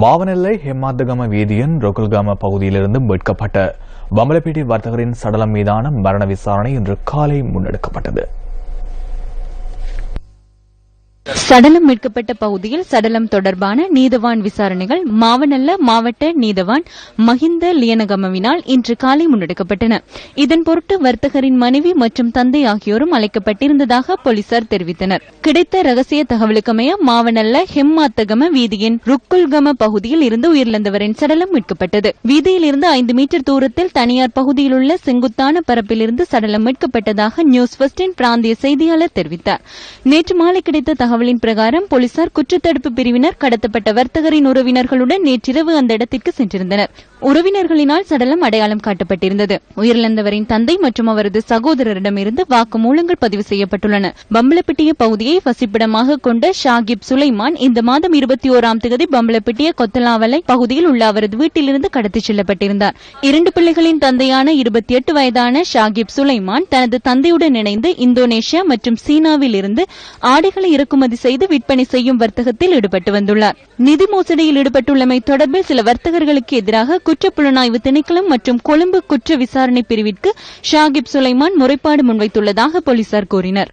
மாவனெல்லை ஹெம்மாத்தகம வீதியின் ரொகுல்காம பகுதியிலிருந்து மீட்கப்பட்ட பம்பலப்பேட்டை வர்த்தகரின் சடலம் மீதான மரண விசாரணை இன்று காலை முன்னெடுக்கப்பட்டது. சடலம் மீட்கப்பட்ட பகுதியில் சடலம் தொடர்பான நீதவான் விசாரணைகள் மாவனல்ல மாவட்ட நீதவான் மஹிந்த லியனகமவினால் இன்று காலை முன்னெடுக்கப்பட்டன. இதன் பொருட்டு வர்த்தகரின் மனைவி மற்றும் தந்தை ஆகியோரும் அழைக்கப்பட்டிருந்ததாக போலீசார் தெரிவித்தனர். கிடைத்த ரகசிய தகவலுக்கமைய மாவனல்ல ஹெம்மாத்தகம வீதியின் ருக்குல்கம பகுதியில் இருந்து உயிரிழந்தவரின் சடலம் மீட்கப்பட்டது. வீதியில் இருந்து ஐந்து மீட்டர் தூரத்தில் தனியார் பகுதியில் உள்ள செங்குத்தான பரப்பிலிருந்து சடலம் மீட்கப்பட்டதாக நியூஸ் வெஸ்டின் பிராந்திய செய்தியாளர் தெரிவித்தார். நேற்று மாலை கிடைத்த தகவலின் பிரகாரம் போலீசார் குற்றத்தடுப்பு பிரிவினர் கடத்தப்பட்ட வர்த்தகரின் உறவினர்களுடன் நேற்றிரவு அந்த இடத்திற்கு சென்றிருந்தனர். உறவினர்களினால் சடலம் அடையாளம் காட்டப்பட்டிருந்தது. உயிரிழந்தவரின் தந்தை மற்றும் அவரது சகோதரரிடமிருந்து வாக்குமூலங்கள் பதிவு செய்யப்பட்டுள்ளன. பம்பளப்பிட்டிய பகுதியை வசிப்பிடமாக கொண்ட ஷாகிப் சுலைமான் இந்த மாதம் இருபத்தி ஓராம் தேதி பம்பளப்பிட்டிய கொத்தலாவலை பகுதியில் உள்ள அவரது வீட்டிலிருந்து கடத்திச் செல்லப்பட்டிருந்தார். இரண்டு பிள்ளைகளின் தந்தையான இருபத்தி எட்டு வயதான ஷாகிப் சுலைமான் தனது தந்தையுடன் இணைந்து இந்தோனேஷியா மற்றும் சீனாவில் இருந்து ஆடைகளை இறக்குமதி செய்து விற்பனை செய்யும் வர்த்தகத்தில் ஈடுபட்டு வந்துள்ளார். நிதி மோசடியில் ஈடுபட்டுள்ளமை தொடர்பில் சில வர்த்தகர்களுக்கு எதிராக குற்றப்புலனாய்வு திணைக்களம் மற்றும் கொழும்பு குற்ற விசாரணை பிரிவிற்கு ஷாகிப் சுலைமான் முறைப்பாடு முன்வைத்துள்ளதாக போலீசார் கூறினர்.